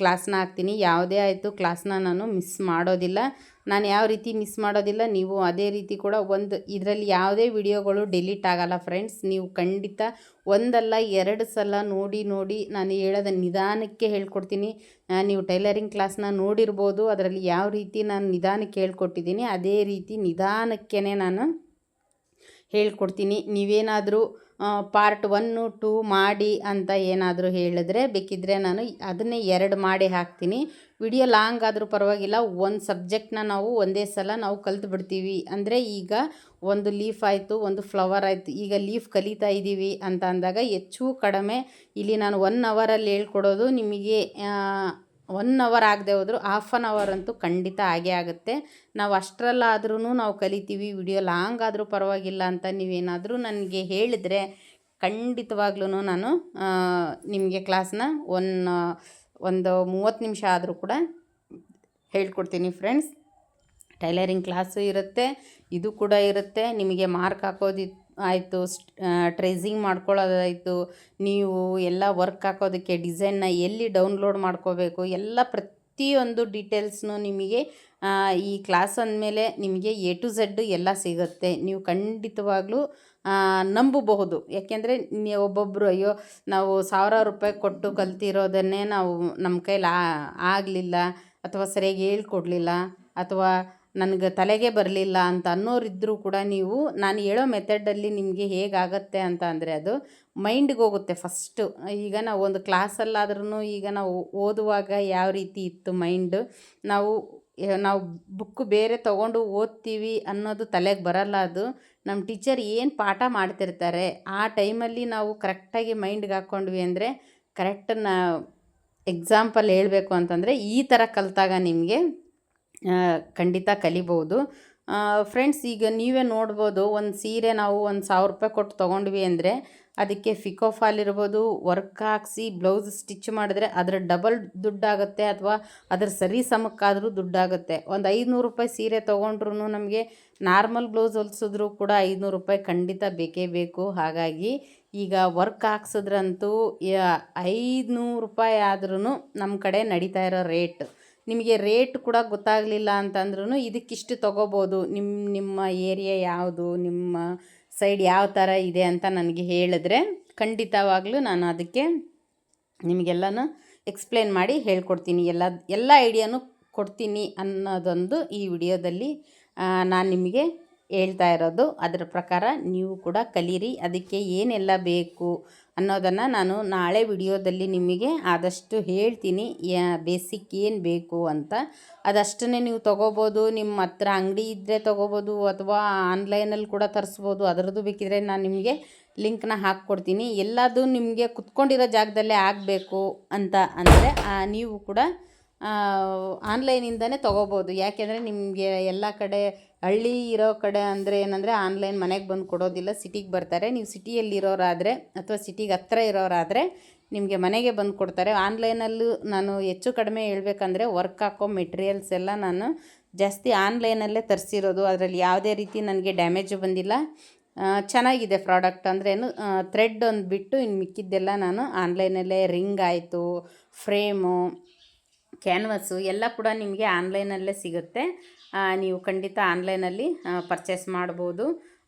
S1: ಕ್ಲಾಸ್ನ ಹಾಕ್ತೀನಿ. ಯಾವುದೇ ಆಯಿತು ಕ್ಲಾಸ್ನ ನಾನು ಮಿಸ್ ಮಾಡೋದಿಲ್ಲ. ನಾನು ಯಾವ ರೀತಿ ಮಿಸ್ ಮಾಡೋದಿಲ್ಲ, ನೀವು ಅದೇ ರೀತಿ ಕೂಡ ಒಂದು, ಇದರಲ್ಲಿ ಯಾವುದೇ ವಿಡಿಯೋಗಳು ಡಿಲೀಟ್ ಆಗಲ್ಲ ಫ್ರೆಂಡ್ಸ್ ನೀವು ಖಂಡಿತ ಒಂದಲ್ಲ ಎರಡು ಸಲ ನೋಡಿ ನೋಡಿ ನಾನು ಹೇಳೋದ ನಿಧಾನಕ್ಕೆ ಹೇಳ್ಕೊಡ್ತೀನಿ. ನೀವು ಟೈಲರಿಂಗ್ ಕ್ಲಾಸ್ನ ನೋಡಿರ್ಬೋದು, ಅದರಲ್ಲಿ ಯಾವ ರೀತಿ ನಾನು ನಿಧಾನಕ್ಕೆ ಹೇಳ್ಕೊಟ್ಟಿದ್ದೀನಿ, ಅದೇ ರೀತಿ ನಿಧಾನಕ್ಕೇ ನಾನು ಹೇಳ್ಕೊಡ್ತೀನಿ. ನೀವೇನಾದರೂ ಪಾರ್ಟ್ ಒನ್ನು ಟೂ ಮಾಡಿ ಅಂತ ಏನಾದರೂ ಹೇಳಿದ್ರೆ ಬೇಕಿದ್ದರೆ ನಾನು ಅದನ್ನೇ ಎರಡು ಮಾಡಿ ಹಾಕ್ತೀನಿ. ವಿಡಿಯೋ ಲಾಂಗ್ ಆದರೂ ಪರವಾಗಿಲ್ಲ, ಒಂದು ಸಬ್ಜೆಕ್ಟ್ನ ನಾವು ಒಂದೇ ಸಲ ನಾವು ಕಲ್ತು ಬಿಡ್ತೀವಿ. ಅಂದರೆ ಈಗ ಒಂದು ಲೀಫ್ ಆಯಿತು, ಒಂದು ಫ್ಲವರ್ ಆಯಿತು, ಈಗ ಲೀಫ್ ಕಲಿತಾ ಇದ್ದೀವಿ ಅಂತ ಅಂದಾಗ ಹೆಚ್ಚು ಕಡಿಮೆ ಇಲ್ಲಿ ನಾನು ಒನ್ ಅವರಲ್ಲಿ ಹೇಳ್ಕೊಡೋದು ನಿಮಗೆ ಒನ್ ಅವರ್ ಆಗದೆ ಹೋದರೂ ಹಾಫ್ ಆನ್ ಅವರ್ ಅಂತೂ ಖಂಡಿತ ಆಗೇ ಆಗುತ್ತೆ. ನಾವು ಅಷ್ಟರಲ್ಲಾದ್ರೂ ನಾವು ಕಲಿತೀವಿ ವಿಡಿಯೋ ಲಾಂಗ್ ಆದರೂ ಪರವಾಗಿಲ್ಲ ಅಂತ ನೀವೇನಾದರೂ ನನಗೆ ಹೇಳಿದರೆ ಖಂಡಿತವಾಗ್ಲೂ ನಾನು ನಿಮಗೆ ಕ್ಲಾಸ್ನ ಒನ್, ಒಂದು ಮೂವತ್ತು ನಿಮಿಷ ಆದರೂ ಕೂಡ ಹೇಳ್ಕೊಡ್ತೀನಿ ಫ್ರೆಂಡ್ಸ್ ಟೈಲರಿಂಗ್ ಕ್ಲಾಸು ಇರುತ್ತೆ, ಇದು ಕೂಡ ಇರುತ್ತೆ. ನಿಮಗೆ ಮಾರ್ಕ್ ಹಾಕೋದಿ ಆಯಿತು ಟ್ರೇಸಿಂಗ್ ಮಾಡ್ಕೊಳ್ಳೋದಾಯಿತು, ನೀವು ಎಲ್ಲ ವರ್ಕ್ ಹಾಕೋದಕ್ಕೆ ಡಿಸೈನ್ನ ಎಲ್ಲಿ ಡೌನ್ಲೋಡ್ ಮಾಡ್ಕೋಬೇಕು, ಎಲ್ಲ ಪ್ರತಿಯೊಂದು ಡೀಟೇಲ್ಸ್ನು ನಿಮಗೆ ಈ ಕ್ಲಾಸ್ ಅಂದಮೇಲೆ ನಿಮಗೆ ಎ ಟು ಝೆಡ್ ಎಲ್ಲ ಸಿಗುತ್ತೆ. ನೀವು ಖಂಡಿತವಾಗ್ಲೂ ನಂಬಬಹುದು. ಯಾಕೆಂದರೆ ಒಬ್ಬೊಬ್ಬರು ಅಯ್ಯೋ, ನಾವು ಸಾವಿರಾರು ರೂಪಾಯಿ ಕೊಟ್ಟು ಕಲ್ತಿರೋದನ್ನೇ ನಾವು ನಮ್ಮ ಕೈಲಿ ಆಗಲಿಲ್ಲ, ಅಥವಾ ಸರಿಯಾಗಿ ಹೇಳ್ಕೊಡ್ಲಿಲ್ಲ, ಅಥವಾ ನನಗೆ ತಲೆಗೆ ಬರಲಿಲ್ಲ ಅಂತ ಅನ್ನೋರಿದ್ದರೂ ಕೂಡ ನೀವು, ನಾನು ಹೇಳೋ ಮೆಥಡಲ್ಲಿ ನಿಮಗೆ ಹೇಗಾಗತ್ತೆ ಅಂತ ಅಂದರೆ ಅದು ಮೈಂಡ್ಗೆ ಹೋಗುತ್ತೆ ಫಸ್ಟು. ಈಗ ನಾವು ಒಂದು ಕ್ಲಾಸಲ್ಲಾದ್ರೂ ಈಗ ನಾವು ಓದುವಾಗ ಯಾವ ರೀತಿ ಇತ್ತು ಮೈಂಡು? ನಾವು ನಾವು ಬುಕ್ ಬೇರೆ ತಗೊಂಡು ಓದ್ತೀವಿ ಅನ್ನೋದು ತಲೆಗೆ ಬರಲ್ಲ ಅದು. ನಮ್ಮ ಟೀಚರ್ ಏನು ಪಾಠ ಮಾಡ್ತಿರ್ತಾರೆ? ಆ ಟೈಮಲ್ಲಿ ನಾವು ಕರೆಕ್ಟಾಗಿ ಮೈಂಡ್ಗೆ ಹಾಕ್ಕೊಂಡ್ವಿ ಅಂದರೆ ಕರೆಕ್ಟ್ ನಾ ಎಕ್ಸಾಂಪಲ್ ಹೇಳಬೇಕು ಅಂತಂದರೆ ಈ ಥರ ಕಲಿತಾಗ ನಿಮಗೆ ಖಂಡಿತ ಕಲಿಬೋದು. ಫ್ರೆಂಡ್ಸ್ ಈಗ ನೀವೇ ನೋಡ್ಬೋದು, ಒಂದು ಸೀರೆ ನಾವು ಒಂದು ಸಾವಿರ ರೂಪಾಯಿ ಕೊಟ್ಟು ತೊಗೊಂಡ್ವಿ ಅಂದರೆ ಅದಕ್ಕೆ ಫಿಕೋ ಫಾಲ್ ಇರ್ಬೋದು ವರ್ಕ್ ಹಾಕ್ಸಿ ಬ್ಲೌಸ್ ಸ್ಟಿಚ್ ಮಾಡಿದ್ರೆ ಅದರ ಡಬಲ್ ದುಡ್ಡಾಗುತ್ತೆ ಅಥವಾ ಅದರ ಸರಿ ಸಮಕ್ಕಾದರೂ ದುಡ್ಡಾಗುತ್ತೆ. ಒಂದು ಐದುನೂರು ರೂಪಾಯಿ ಸೀರೆ ತೊಗೊಂಡ್ರೂ ನಮಗೆ ನಾರ್ಮಲ್ ಬ್ಲೌಸ್ ಹೊಲಿಸಿದ್ರೂ ಕೂಡ ಐದುನೂರು ರೂಪಾಯಿ ಖಂಡಿತ ಬೇಕೇ ಬೇಕು. ಹಾಗಾಗಿ ಈಗ ವರ್ಕ್ ಹಾಕ್ಸಿದ್ರಂತೂ ಐದುನೂರು ರೂಪಾಯಿ ಆದ್ರೂ ನಮ್ಮ ಕಡೆ ನಡೀತಾ ಇರೋ ರೇಟ್ ನಿಮಗೆ ರೇಟ್ ಕೂಡ ಗೊತ್ತಾಗಲಿಲ್ಲ ಅಂತಂದ್ರೂ ಇದಕ್ಕಿಷ್ಟು ತೊಗೋಬೋದು. ನಿಮ್ಮ ನಿಮ್ಮ ಏರಿಯಾ ಯಾವುದು, ನಿಮ್ಮ ಸೈಡ್ ಯಾವ ಥರ ಇದೆ ಅಂತ ನನಗೆ ಹೇಳಿದ್ರೆ ಖಂಡಿತವಾಗ್ಲೂ ನಾನು ಅದಕ್ಕೆ ನಿಮಗೆಲ್ಲನೂ ಎಕ್ಸ್ಪ್ಲೇನ್ ಮಾಡಿ ಹೇಳ್ಕೊಡ್ತೀನಿ. ಎಲ್ಲ ಎಲ್ಲ ಐಡಿಯಾನು ಕೊಡ್ತೀನಿ ಅನ್ನೋದೊಂದು ಈ ವಿಡಿಯೋದಲ್ಲಿ ನಾನು ನಿಮಗೆ ಹೇಳ್ತಾ ಇರೋದು. ಅದರ ಪ್ರಕಾರ ನೀವು ಕೂಡ ಕಲೀರಿ. ಅದಕ್ಕೆ ಏನೆಲ್ಲ ಬೇಕು ಅನ್ನೋದನ್ನು ನಾನು ನಾಳೆ ವಿಡಿಯೋದಲ್ಲಿ ನಿಮಗೆ ಆದಷ್ಟು ಹೇಳ್ತೀನಿ. ಬೇಸಿಕ್ ಏನು ಬೇಕು ಅಂತ. ಅದಷ್ಟನ್ನೇ ನೀವು ತೊಗೋಬೋದು. ನಿಮ್ಮ ಹತ್ರ ಅಂಗಡಿ ಇದ್ದರೆ ತೊಗೋಬೋದು ಅಥವಾ ಆನ್ಲೈನಲ್ಲಿ ಕೂಡ ತರಿಸ್ಬೋದು. ಅದರದ್ದು ಬೇಕಿದ್ರೆ ನಾನು ನಿಮಗೆ ಲಿಂಕ್ನ ಹಾಕ್ಕೊಡ್ತೀನಿ. ಎಲ್ಲದು ನಿಮಗೆ ಕುತ್ಕೊಂಡಿರೋ ಜಾಗದಲ್ಲೇ ಆಗಬೇಕು ಅಂತ ಅಂದರೆ ನೀವು ಕೂಡ ಆನ್ಲೈನಿಂದನೇ ತೊಗೋಬೋದು. ಯಾಕೆಂದರೆ ನಿಮಗೆ ಎಲ್ಲ ಕಡೆ ಹಳ್ಳಿ ಇರೋ ಕಡೆ ಅಂದರೆ ಏನಂದರೆ ಆನ್ಲೈನ್ ಮನೆಗೆ ಬಂದು ಕೊಡೋದಿಲ್ಲ, ಸಿಟಿಗೆ ಬರ್ತಾರೆ. ನೀವು ಸಿಟಿಯಲ್ಲಿರೋರಾದರೆ ಅಥವಾ ಸಿಟಿಗೆ ಹತ್ರ ಇರೋರಾದರೆ ನಿಮಗೆ ಮನೆಗೆ ಬಂದು ಕೊಡ್ತಾರೆ. ಆನ್ಲೈನಲ್ಲೂ ನಾನು ಹೆಚ್ಚು ಕಡಿಮೆ ಹೇಳ್ಬೇಕಂದ್ರೆ ವರ್ಕ್ ಹಾಕೋ ಮೆಟೀರಿಯಲ್ಸ್ ಎಲ್ಲ ನಾನು ಜಾಸ್ತಿ ಆನ್ಲೈನಲ್ಲೇ ತರಿಸಿರೋದು. ಅದರಲ್ಲಿ ಯಾವುದೇ ರೀತಿ ನನಗೆ ಡ್ಯಾಮೇಜು ಬಂದಿಲ್ಲ. ಚೆನ್ನಾಗಿದೆ ಪ್ರಾಡಕ್ಟ್ ಅಂದ್ರೇನು ಥ್ರೆಡ್ ಒಂದು ಬಿಟ್ಟು ಇನ್ನು ಮಿಕ್ಕಿದ್ದೆಲ್ಲ ನಾನು ಆನ್ಲೈನಲ್ಲೇ ರಿಂಗ್ ಆಯಿತು, ಫ್ರೇಮು ಕ್ಯಾನ್ವಸ್ಸು ಎಲ್ಲ ಕೂಡ ನಿಮಗೆ ಆನ್ಲೈನಲ್ಲೇ ಸಿಗುತ್ತೆ. ನೀವು ಖಂಡಿತ ಆನ್ಲೈನಲ್ಲಿ ಪರ್ಚೇಸ್ ಮಾಡ್ಬೋದು.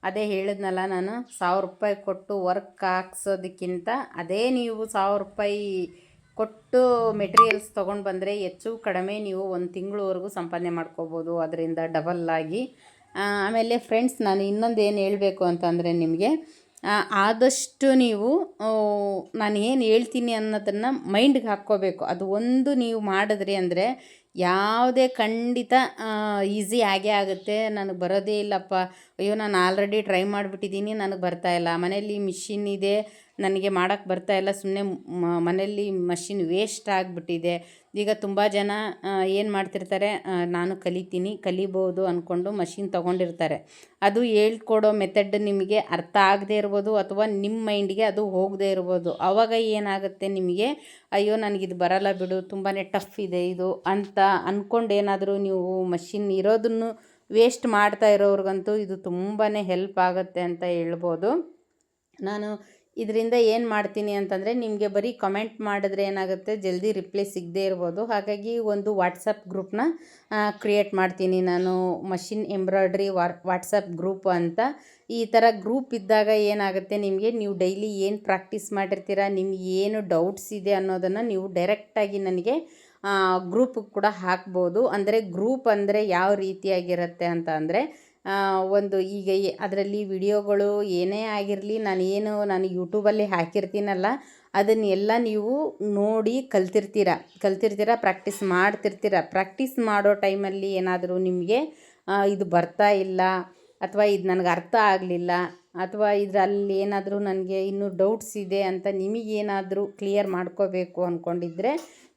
S1: ಅದೇ ಹೇಳಿದ್ನಲ್ಲ ನಾನು, ಸಾವಿರ ರೂಪಾಯಿ ಕೊಟ್ಟು ವರ್ಕ್ ಹಾಕ್ಸೋದಕ್ಕಿಂತ ಅದೇ ನೀವು ಸಾವಿರ ರೂಪಾಯಿ ಕೊಟ್ಟು ಮೆಟೀರಿಯಲ್ಸ್ ತೊಗೊಂಡು ಬಂದರೆ ಹೆಚ್ಚು ಕಡಿಮೆ ನೀವು ಒಂದು ತಿಂಗಳವರೆಗೂ ಸಂಪಾದನೆ ಮಾಡ್ಕೋಬೋದು, ಅದರಿಂದ ಡಬಲ್ ಆಗಿ. ಆಮೇಲೆ ಫ್ರೆಂಡ್ಸ್, ನಾನು ಇನ್ನೊಂದು ಏನು ಹೇಳಬೇಕು ಅಂತಂದರೆ ನಿಮಗೆ ಆದಷ್ಟು ನೀವು ನಾನು ಏನು ಹೇಳ್ತೀನಿ ಅನ್ನೋದನ್ನು ಮೈಂಡ್ಗೆ ಹಾಕ್ಕೋಬೇಕು. ಅದು ಒಂದು ನೀವು ಮಾಡಿದ್ರಿ ಅಂದರೆ ಯಾವುದೇ ಖಂಡಿತ ಈಸಿ ಆಗೇ ಆಗುತ್ತೆ. ನನಗೆ ಬರೋದೇ ಇಲ್ಲಪ್ಪ. ಅಯ್ಯೋ, ನಾನು ಆಲ್ರೆಡಿ ಟ್ರೈ ಮಾಡಿಬಿಟ್ಟಿದ್ದೀನಿ, ನನಗೆ ಬರ್ತಾಯಿಲ್ಲ ಮನೆಯಲ್ಲಿ ಮಿಷಿನ್ ಇದೆ. ನನಗೆ ಮಾಡೋಕ್ಕೆ ಬರ್ತಾ ಇಲ್ಲ. ಸುಮ್ಮನೆ ಮನೆಯಲ್ಲಿ ಮಷಿನ್ ವೇಸ್ಟ್ ಆಗಿಬಿಟ್ಟಿದೆ. ಈಗ ತುಂಬ ಜನ ಏನು ಮಾಡ್ತಿರ್ತಾರೆ ನಾನು ಕಲಿತೀನಿ, ಕಲಿಬೋದು ಅಂದ್ಕೊಂಡು ಮಷಿನ್ ತೊಗೊಂಡಿರ್ತಾರೆ. ಅದು ಹೇಳ್ಕೊಡೋ ಮೆಥಡ್ ನಿಮಗೆ ಅರ್ಥ ಆಗದೇ ಇರ್ಬೋದು ಅಥವಾ ನಿಮ್ಮ ಮೈಂಡಿಗೆ ಅದು ಹೋಗದೇ ಇರ್ಬೋದು. ಆವಾಗ ಏನಾಗುತ್ತೆ ನಿಮಗೆ, ಅಯ್ಯೋ ನನಗಿದು ಬರಲ್ಲ ಬಿಡು ತುಂಬಾ ಟಫ್ ಇದೆ ಇದು ಅಂತ ಅಂದ್ಕೊಂಡು ಏನಾದರೂ ನೀವು ಮಷಿನ್ ಇರೋದನ್ನು ವೇಸ್ಟ್ ಮಾಡ್ತಾ ಇರೋರ್ಗಂತೂ ಇದು ತುಂಬಾ ಹೆಲ್ಪ್ ಆಗುತ್ತೆ ಅಂತ ಹೇಳ್ಬೋದು. ನಾನು ಇದರಿಂದ ಏನು ಮಾಡ್ತೀನಿ ಅಂತಂದರೆ ನಿಮಗೆ ಬರೀ ಕಮೆಂಟ್ ಮಾಡಿದ್ರೆ ಏನಾಗುತ್ತೆ? ಜಲ್ದಿ ರಿಪ್ಲೈ ಸಿಗದೇ ಇರ್ಬೋದು. ಹಾಗಾಗಿ ಒಂದು ವಾಟ್ಸಪ್ ಗ್ರೂಪ್ನ ಕ್ರಿಯೇಟ್ ಮಾಡ್ತೀನಿ ನಾನು. ಮಷಿನ್ ಎಂಬ್ರಾಯ್ಡ್ರಿ ವಾಟ್ಸಪ್ ಗ್ರೂಪ್ ಅಂತ. ಈ ಥರ ಗ್ರೂಪ್ ಇದ್ದಾಗ ಏನಾಗುತ್ತೆ ನಿಮಗೆ? ನೀವು ಡೈಲಿ ಏನು ಪ್ರಾಕ್ಟೀಸ್ ಮಾಡಿರ್ತೀರ? ನಿಮ್ಗೆ ಏನು ಡೌಟ್ಸ್ ಇದೆ ಅನ್ನೋದನ್ನು ನೀವು ಡೈರೆಕ್ಟಾಗಿ ನನಗೆ ಗ್ರೂಪ್ ಕೂಡ ಹಾಕ್ಬೋದು. ಅಂದರೆ ಗ್ರೂಪ್ ಅಂದರೆ ಯಾವ ರೀತಿಯಾಗಿರುತ್ತೆ ಅಂತ ಅಂದರೆ ಒಂದು ಈಗ ಅದರಲ್ಲಿ ವಿಡಿಯೋಗಳು ಏನೇ ಆಗಿರಲಿ, ನಾನು ಏನು ನಾನು ಯೂಟ್ಯೂಬಲ್ಲಿ ಹಾಕಿರ್ತೀನಲ್ಲ ಅದನ್ನೆಲ್ಲ ನೀವು ನೋಡಿ ಕಲ್ತಿರ್ತೀರ. ಕಲ್ತಿರ್ತೀರ ಪ್ರಾಕ್ಟೀಸ್ ಮಾಡ್ತಿರ್ತೀರ. ಪ್ರಾಕ್ಟೀಸ್ ಮಾಡೋ ಟೈಮಲ್ಲಿ ಏನಾದರೂ ನಿಮಗೆ ಇದು ಬರ್ತಾ ಇಲ್ಲ, ಅಥವಾ ಇದು ನನಗೆ ಅರ್ಥ ಆಗಲಿಲ್ಲ, ಅಥವಾ ಇದರಲ್ಲಿ ಏನಾದರೂ ನನಗೆ ಇನ್ನೂ ಡೌಟ್ಸ್ ಇದೆ ಅಂತ ನಿಮಗೇನಾದರೂ ಕ್ಲಿಯರ್ ಮಾಡ್ಕೋಬೇಕು ಅಂದ್ಕೊಂಡಿದ್ರೆ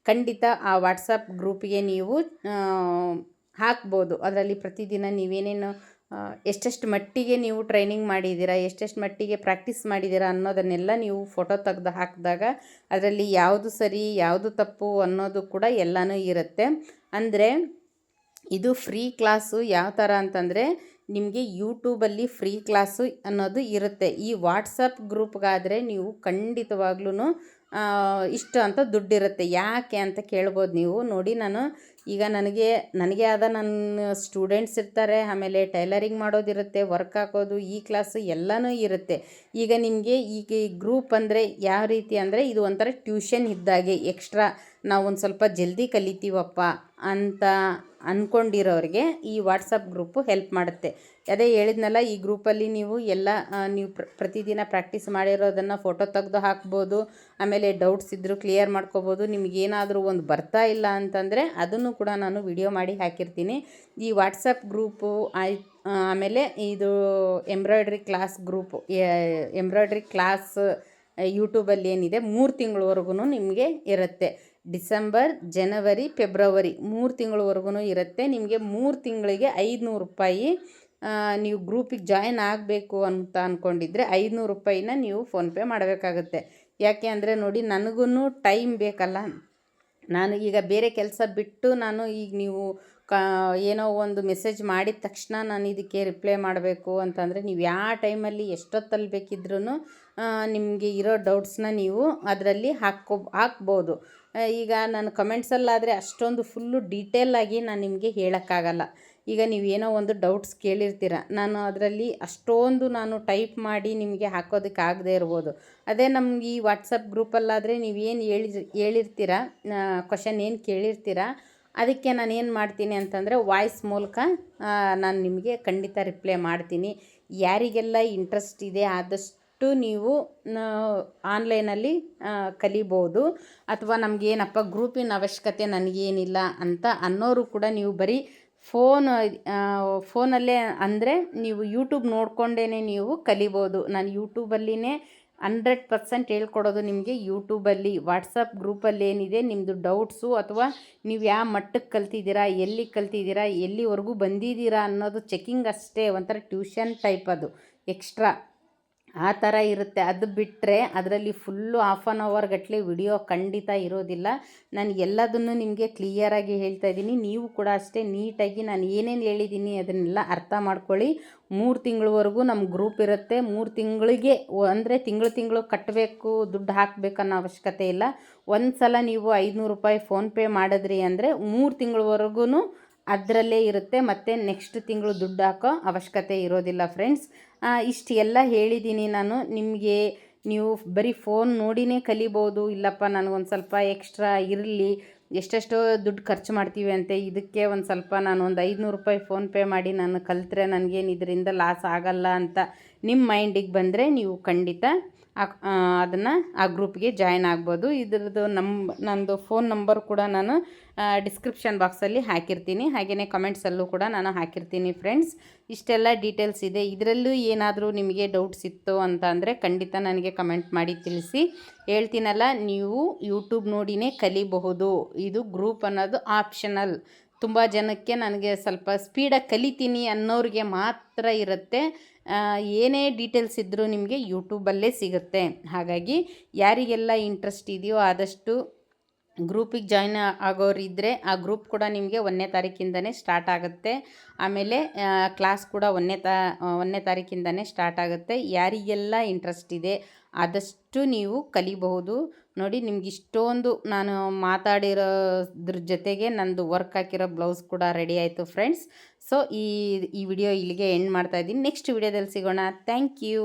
S1: ಖಂಡಿತ ಆ ವಾಟ್ಸಪ್ ಗ್ರೂಪಿಗೆ ನೀವು ಹಾಕ್ಬೋದು. ಅದರಲ್ಲಿ ಪ್ರತಿದಿನ ನೀವೇನೇನು ಎಷ್ಟೆಷ್ಟು ಮಟ್ಟಿಗೆ ನೀವು ಟ್ರೈನಿಂಗ್ ಮಾಡಿದ್ದೀರಾ, ಎಷ್ಟೆಷ್ಟು ಮಟ್ಟಿಗೆ ಪ್ರಾಕ್ಟೀಸ್ ಮಾಡಿದ್ದೀರಾ ಅನ್ನೋದನ್ನೆಲ್ಲ ನೀವು ಫೋಟೋ ತೆಗೆದು ಹಾಕಿದಾಗ ಅದರಲ್ಲಿ ಯಾವುದು ಸರಿ, ಯಾವುದು ತಪ್ಪು ಅನ್ನೋದು ಕೂಡ ಎಲ್ಲನೂ ಇರುತ್ತೆ. ಅಂದರೆ ಇದು ಫ್ರೀ ಕ್ಲಾಸು ಯಾವ ಥರ ಅಂತಂದರೆ ನಿಮಗೆ ಯೂಟ್ಯೂಬಲ್ಲಿ ಫ್ರೀ ಕ್ಲಾಸು ಅನ್ನೋದು ಇರುತ್ತೆ. ಈ ವಾಟ್ಸಪ್ ಗ್ರೂಪ್ಗಾದರೆ ನೀವು ಖಂಡಿತವಾಗ್ಲೂ ಇಷ್ಟು ಅಂತ ದುಡ್ಡಿರುತ್ತೆ. ಯಾಕೆ ಅಂತ ಕೇಳ್ಬೋದು ನೀವು. ನೋಡಿ ನಾನು ಈಗ ನನಗೆ ನನಗೆ ಆದ ನನ್ನ ಸ್ಟೂಡೆಂಟ್ಸ್ ಇರ್ತಾರೆ, ಆಮೇಲೆ ಟೈಲರಿಂಗ್ ಮಾಡೋದಿರುತ್ತೆ ವರ್ಕ್ ಹಾಕೋದು, ಈ ಕ್ಲಾಸು ಎಲ್ಲನೂ ಇರುತ್ತೆ. ಈಗ ನಿಮಗೆ ಈಗ ಈ ಗ್ರೂಪ್ ಅಂದರೆ ಯಾವ ರೀತಿ ಅಂದರೆ ಇದು ಒಂಥರ ಟ್ಯೂಷನ್ ಇದ್ದಾಗೆ ಎಕ್ಸ್ಟ್ರಾ ನಾವು ಒಂದು ಸ್ವಲ್ಪ ಜಲ್ದಿ ಕಲಿತೀವಪ್ಪ ಅಂತ ಅಂದ್ಕೊಂಡಿರೋರಿಗೆ ಈ ವಾಟ್ಸಪ್ ಗ್ರೂಪು ಹೆಲ್ಪ್ ಮಾಡುತ್ತೆ. ಅದೇ ಹೇಳಿದ್ನಲ್ಲ, ಈ ಗ್ರೂಪಲ್ಲಿ ನೀವು ಎಲ್ಲ ನೀವು ಪ್ರತಿದಿನ ಪ್ರಾಕ್ಟೀಸ್ ಮಾಡಿರೋದನ್ನು ಫೋಟೋ ತೆಗೆದು ಹಾಕ್ಬೋದು, ಆಮೇಲೆ ಡೌಟ್ಸ್ ಇದ್ದರೂ ಕ್ಲಿಯರ್ ಮಾಡ್ಕೋಬೋದು ನಿಮಗೇನಾದರೂ ಒಂದು ಬರ್ತಾ ಇಲ್ಲ ಅಂತಂದರೆ ಅದನ್ನು ಕೂಡ ನಾನು ವಿಡಿಯೋ ಮಾಡಿ ಹಾಕಿರ್ತೀನಿ. ಈ ವಾಟ್ಸಪ್ ಗ್ರೂಪು ಆಮೇಲೆ ಇದು embroidery class group embroidery class ಯೂಟ್ಯೂಬಲ್ಲಿ ಏನಿದೆ, ಮೂರು ತಿಂಗಳವರೆಗೂ ನಿಮಗೆ ಇರುತ್ತೆ. ಡಿಸೆಂಬರ್, ಜನವರಿ, ಫೆಬ್ರವರಿ ಮೂರು ತಿಂಗಳವರೆಗೂ ಇರುತ್ತೆ. ನಿಮಗೆ ಮೂರು ತಿಂಗಳಿಗೆ ಐದುನೂರು ರೂಪಾಯಿ ನೀವು ಗ್ರೂಪಿಗೆ ಜಾಯ್ನ್ ಆಗಬೇಕು ಅಂತ ಅಂದ್ಕೊಂಡಿದ್ರೆ ಐದುನೂರು ರೂಪಾಯಿನ ನೀವು ಫೋನ್ಪೇ ಮಾಡಬೇಕಾಗುತ್ತೆ. ಯಾಕೆ ಅಂದರೆ ನೋಡಿ ನನಗೂ ಟೈಮ್ ಬೇಕಲ್ಲ. ನಾನು ಈಗ ಬೇರೆ ಕೆಲಸ ಬಿಟ್ಟು ನಾನು ಈಗ ನೀವು ಕ, ಏನೋ ಒಂದು ಮೆಸೇಜ್ ಮಾಡಿದ ತಕ್ಷಣ ನಾನು ಇದಕ್ಕೆ ರಿಪ್ಲೈ ಮಾಡಬೇಕು ಅಂತಂದರೆ ನೀವು ಯಾವ ಟೈಮಲ್ಲಿ ಎಷ್ಟೊತ್ತಲ್ಲಿ ಬೇಕಿದ್ರೂ ನಿಮಗೆ ಇರೋ ಡೌಟ್ಸ್ನ ನೀವು ಅದರಲ್ಲಿ ಹಾಕೋ, ಹಾಕ್ಬೋದು. ಈಗ ನಾನು ಕಮೆಂಟ್ಸಲ್ಲಾದರೆ ಅಷ್ಟೊಂದು ಫುಲ್ಲು ಡೀಟೇಲಾಗಿ ನಾನು ನಿಮಗೆ ಹೇಳೋಕ್ಕಾಗಲ್ಲ. ಈಗ ನೀವು ಏನೋ ಒಂದು ಡೌಟ್ಸ್ ಕೇಳಿರ್ತೀರ? ನಾನು ಅದರಲ್ಲಿ ಅಷ್ಟೊಂದು ನಾನು ಟೈಪ್ ಮಾಡಿ ನಿಮಗೆ ಹಾಕೋದಕ್ಕೆ ಆಗದೆ ಇರ್ಬೋದು. ಅದೇ ನಮ್ಗೆ ಈ ವಾಟ್ಸಪ್ ಗ್ರೂಪಲ್ಲಾದರೆ ನೀವು ಏನು ಹೇಳಿ ಹೇಳಿರ್ತೀರ ಕ್ವಶನ್ ಏನು ಕೇಳಿರ್ತೀರ? ಅದಕ್ಕೆ ನಾನು ಏನು ಮಾಡ್ತೀನಿ ಅಂತಂದರೆ ವಾಯ್ಸ್ ಮೂಲಕ ನಾನು ನಿಮಗೆ ಖಂಡಿತ ರಿಪ್ಲೈ ಮಾಡ್ತೀನಿ. ಯಾರಿಗೆಲ್ಲ ಇಂಟ್ರೆಸ್ಟ್ ಇದೆ ಆದಷ್ಟು ನೀವು ಆನ್ಲೈನಲ್ಲಿ ಕಲಿಬೋದು. ಅಥವಾ ನಮಗೇನಪ್ಪ ಗ್ರೂಪಿನ ಅವಶ್ಯಕತೆ ನನಗೇನಿಲ್ಲ ಅಂತ ಅನ್ನೋರು ಕೂಡ ನೀವು ಬರೀ ಫೋನ್ ಫೋನಲ್ಲೇ ಅಂದರೆ ನೀವು ಯೂಟ್ಯೂಬ್ ನೋಡಿಕೊಂಡೇ ನೀವು ಕಲಿಬೋದು. ನಾನು ಯೂಟ್ಯೂಬಲ್ಲಿನೇ ಹಂಡ್ರೆಡ್ ಪರ್ಸೆಂಟ್ ಹೇಳ್ಕೊಡೋದು ನಿಮಗೆ ಯೂಟ್ಯೂಬಲ್ಲಿ, ವಾಟ್ಸಪ್ ಗ್ರೂಪಲ್ಲಿ ಏನಿದೆ ನಿಮ್ಮದು ಡೌಟ್ಸು ಅಥವಾ ನೀವು ಯಾವ ಮಟ್ಟಕ್ಕೆ ಕಲ್ತಿದ್ದೀರಾ, ಎಲ್ಲಿ ಕಲ್ತಿದ್ದೀರಾ, ಎಲ್ಲಿವರೆಗೂ ಬಂದಿದ್ದೀರಾ ಅನ್ನೋದು ಚೆಕಿಂಗ್ ಅಷ್ಟೇ, ಒಂಥರ ಟ್ಯೂಷನ್ ಟೈಪ್ ಅದು, ಎಕ್ಸ್ಟ್ರಾ. ಆ ಥರ ಇರುತ್ತೆ. ಅದು ಬಿಟ್ಟರೆ ಅದರಲ್ಲಿ ಫುಲ್ಲು ಹಾಫ್ ಆನ್ ಅವರ್ ಗಟ್ಟಲೆ ವಿಡಿಯೋ ಖಂಡಿತ ಇರೋದಿಲ್ಲ. ನಾನು ಎಲ್ಲದನ್ನು ನಿಮಗೆ ಕ್ಲಿಯರಾಗಿ ಹೇಳ್ತಾ ಇದ್ದೀನಿ. ನೀವು ಕೂಡ ಅಷ್ಟೇ ನೀಟಾಗಿ ನಾನು ಏನೇನು ಹೇಳಿದ್ದೀನಿ ಅದನ್ನೆಲ್ಲ ಅರ್ಥ ಮಾಡ್ಕೊಳ್ಳಿ. ಮೂರು ತಿಂಗಳವರೆಗೂ ನಮ್ಮ ಗ್ರೂಪ್ ಇರುತ್ತೆ. ಮೂರು ತಿಂಗಳಿಗೆ ಅಂದರೆ ತಿಂಗಳು ತಿಂಗಳು ಕಟ್ಟಬೇಕು ದುಡ್ಡು ಹಾಕಬೇಕನ್ನೋ ಅವಶ್ಯಕತೆ ಇಲ್ಲ. ಒಂದು ಸಲ ನೀವು ಐದುನೂರು ರೂಪಾಯಿ ಫೋನ್ಪೇ ಮಾಡಿದ್ರಿ ಅಂದರೆ ಮೂರು ತಿಂಗಳವರೆಗೂ ಅದರಲ್ಲೇ ಇರುತ್ತೆ. ಮತ್ತು ನೆಕ್ಸ್ಟ್ ತಿಂಗಳು ದುಡ್ಡು ಹಾಕೋ ಅವಶ್ಯಕತೆ ಇರೋದಿಲ್ಲ ಫ್ರೆಂಡ್ಸ್ ಇಷ್ಟು ಎಲ್ಲ ಹೇಳಿದ್ದೀನಿ ನಾನು. ನಿಮಗೆ ನೀವು ಬರೀ ಫೋನ್ ನೋಡಿನೇ ಕಲಿಬೋದು. ಇಲ್ಲಪ್ಪ, ನನಗೊಂದು ಸ್ವಲ್ಪ ಎಕ್ಸ್ಟ್ರಾ ಇರಲಿ. ಎಷ್ಟೆಷ್ಟೋ ದುಡ್ಡು ಖರ್ಚು ಮಾಡ್ತೀವಿ ಅಂತೆ ಇದಕ್ಕೆ ಒಂದು ಸ್ವಲ್ಪ ನಾನು ಒಂದು ಐದುನೂರು ರೂಪಾಯಿ ಫೋನ್ಪೇ ಮಾಡಿ ನಾನು ಕಲಿತ್ರೆ ನನಗೇನು ಇದರಿಂದ ಲಾಸ್ ಆಗಲ್ಲ ಅಂತ ನಿಮ್ಮ ಮೈಂಡಿಗೆ ಬಂದರೆ ನೀವು ಖಂಡಿತ ಅದನ್ನು ಆ ಗ್ರೂಪ್ಗೆ ಜಾಯ್ನ್ ಆಗ್ಬೋದು. ಇದ್ರದ್ದು ನಮ್ಮ ನನ್ನದು ಫೋನ್ ನಂಬರ್ ಕೂಡ ನಾನು ಡಿಸ್ಕ್ರಿಪ್ಷನ್ ಬಾಕ್ಸಲ್ಲಿ ಹಾಕಿರ್ತೀನಿ. ಹಾಗೆಯೇ ಕಮೆಂಟ್ಸಲ್ಲೂ ಕೂಡ ನಾನು ಹಾಕಿರ್ತೀನಿ ಫ್ರೆಂಡ್ಸ್ ಇಷ್ಟೆಲ್ಲ ಡೀಟೇಲ್ಸ್ ಇದೆ. ಇದರಲ್ಲೂ ಏನಾದರೂ ನಿಮಗೆ ಡೌಟ್ಸ್ ಇತ್ತು ಅಂತ ಅಂದರೆ ಖಂಡಿತ ನನಗೆ ಕಮೆಂಟ್ ಮಾಡಿ ತಿಳಿಸಿ. ಹೇಳ್ತೀನಲ್ಲ, ನೀವು ಯೂಟ್ಯೂಬ್ ನೋಡಿನೇ ಕಲಿಬಹುದು. ಇದು ಗ್ರೂಪ್ ಅನ್ನೋದು ಆಪ್ಷನಲ್ ತುಂಬ ಜನಕ್ಕೆ ನನಗೆ ಸ್ವಲ್ಪ ಸ್ಪೀಡಾಗಿ ಕಲಿತೀನಿ ಅನ್ನೋರಿಗೆ ಮಾತ್ರ ಇರುತ್ತೆ. ಏನೇ ಡೀಟೇಲ್ಸ್ ಇದ್ದರೂ ನಿಮಗೆ ಯೂಟ್ಯೂಬಲ್ಲೇ ಸಿಗುತ್ತೆ. ಹಾಗಾಗಿ ಯಾರಿಗೆಲ್ಲ ಇಂಟ್ರೆಸ್ಟ್ ಇದೆಯೋ ಆದಷ್ಟು ಗ್ರೂಪಿಗೆ ಜಾಯ್ನ್ ಆಗೋರಿದ್ದರೆ ಆ ಗ್ರೂಪ್ ಕೂಡ ನಿಮಗೆ ಒಂದನೇ ತಾರೀಕಿಂದನೇ ಸ್ಟಾರ್ಟ್ ಆಗುತ್ತೆ. ಆಮೇಲೆ ಕ್ಲಾಸ್ ಕೂಡ ಒಂದನೇ ತಾ ಒಂದನೇ ತಾರೀಕಿಂದನೇ ಸ್ಟಾರ್ಟ್ ಆಗುತ್ತೆ. ಯಾರಿಗೆಲ್ಲ ಇಂಟ್ರೆಸ್ಟ್ ಇದೆ ಆದಷ್ಟು ನೀವು ಕಲಿಬಹುದು. ನೋಡಿ, ನಿಮ್ಗೆ ಇಷ್ಟೊಂದು ನಾನು ಮಾತಾಡಿರೋದ್ರ ಜೊತೆಗೆ ನಂದು ವರ್ಕ್ ಹಾಕಿರೋ ಬ್ಲೌಸ್ ಕೂಡ ರೆಡಿ ಆಯಿತು ಫ್ರೆಂಡ್ಸ್. ಸೊ, ಈ ಈ ವಿಡಿಯೋ ಇಲ್ಲಿಗೆ ಎಂಡ್ ಮಾಡ್ತಾ ಇದ್ದೀನಿ. ನೆಕ್ಸ್ಟ್ ವಿಡಿಯೋದಲ್ಲಿ ಸಿಗೋಣ. Thank you.